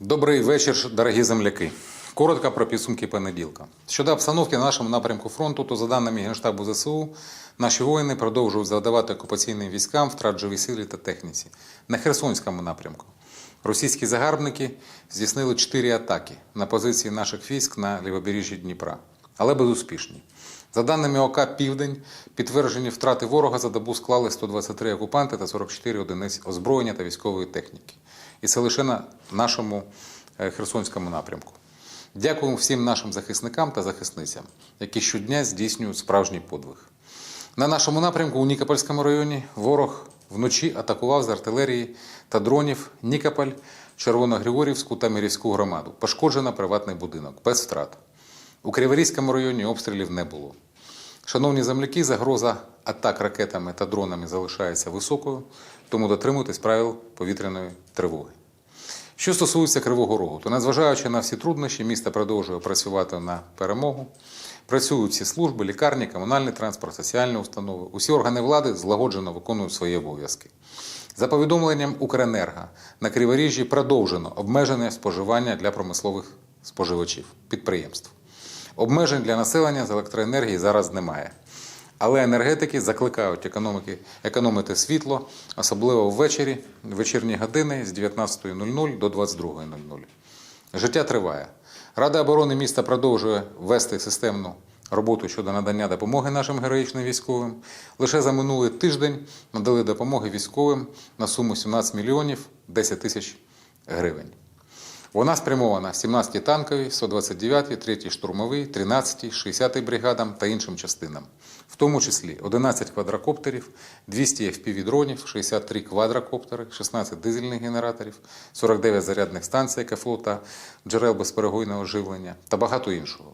Добрий вечір, дорогі земляки. Коротко про підсумки понеділка. Щодо обстановки на нашому напрямку фронту, то за даними Генштабу ЗСУ, наші воїни продовжують завдавати окупаційним військам втрат живій силі та техніці. На Херсонському напрямку російські загарбники здійснили чотири атаки на позиції наших військ на лівобережжі Дніпра, але безуспішні. За даними ОК Південь, підтверджені втрати ворога за добу склали 123 окупанти та 44 одиниць озброєння та військової техніки. І це лише на нашому е, Херсонському напрямку. Дякуємо всім нашим захисникам та захисницям, які щодня здійснюють справжній подвиг. На нашому напрямку у Нікопольському районі ворог вночі атакував з артилерії та дронів Нікополь, Червоногригорівську та Мірівську громаду. Пошкоджено приватний будинок без втрат. У Криворізькому районі обстрілів не було. Шановні земляки, загроза атак ракетами та дронами залишається високою, тому дотримуйтесь правил повітряної тривоги. Що стосується Кривого Рогу, то незважаючи на всі труднощі, місто продовжує працювати на перемогу. Працюють всі служби, лікарні, комунальний транспорт, соціальні установи. Усі органи влади злагоджено виконують свої обов'язки. За повідомленням Укренерго, на Криворіжжі продовжено обмежене споживання для промислових споживачів підприємств. Обмежень для населення з електроенергії зараз немає. Але енергетики закликають економіки, економити світло, особливо ввечері, в вечірні години з 19.00 до 22.00. Життя триває. Рада оборони міста продовжує вести системну роботу щодо надання допомоги нашим героїчним військовим. Лише за минулий тиждень надали допомоги військовим на суму 17 мільйонів 10 тисяч гривень. Вона спрямована 17-й танковій, 129-й, 3-й штурмовий, 13-й, 60-й бригадам та іншим частинам, в тому числі 11 квадрокоптерів, 200 FPV-дронів, 63 квадрокоптери, 16 дизельних генераторів, 49 зарядних станцій КФО джерел безперегойного живлення та багато іншого.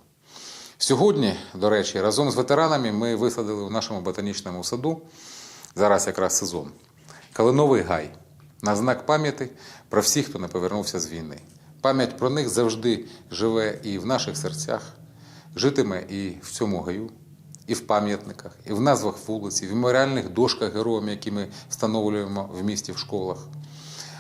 Сьогодні, до речі, разом з ветеранами ми висадили у нашому ботанічному саду, зараз якраз сезон, Калиновий гай на знак пам'яті про всіх, хто не повернувся з війни. Пам'ять про них завжди живе і в наших серцях, житиме і в цьому гаю, і в пам'ятниках, і в назвах вулиць, і в меморіальних дошках героям, які ми встановлюємо в місті в школах.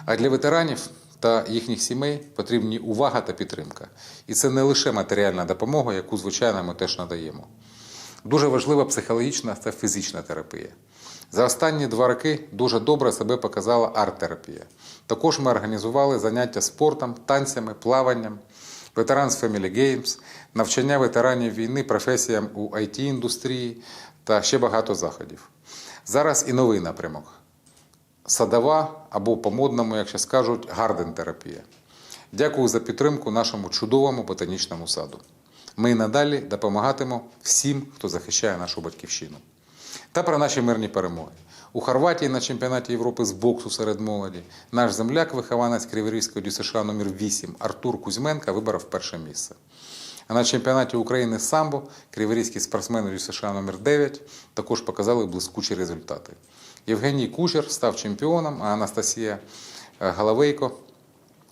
А для ветеранів та їхніх сімей потрібні увага та підтримка. І це не лише матеріальна допомога, яку, звичайно, ми теж надаємо. Дуже важлива психологічна та фізична терапія. За останні два роки дуже добре себе показала арт-терапія. Також ми організували заняття спортом, танцями, плаванням, Veterans Family Games, навчання ветеранів війни професіям у IT-індустрії та ще багато заходів. Зараз і новий напрямок садова або по-модному, як ще скажуть, гарден-терапія. Дякую за підтримку нашому чудовому ботанічному саду. Ми надалі допомагатимемо всім, хто захищає нашу батьківщину. Та про наші мирні перемоги. У Хорватії на чемпіонаті Європи з боксу серед молоді наш земляк, вихованець Криворізького ДЮСШ номер 8 Артур Кузьменка вибрав перше місце. А на чемпіонаті України з самбо криворізькі спортсмени ДЮСШ номер 9 також показали блискучі результати. Євгеній Кучер став чемпіоном, а Анастасія е, Головейко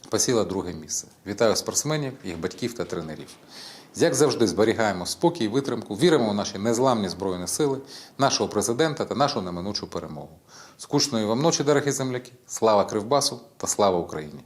посіла друге місце. Вітаю спортсменів, їх батьків та тренерів. Як завжди, зберігаємо спокій витримку, віримо в наші незламні збройні сили, нашого президента та нашу неминучу перемогу. Скучної вам ночі, дорогі земляки! Слава Кривбасу та слава Україні!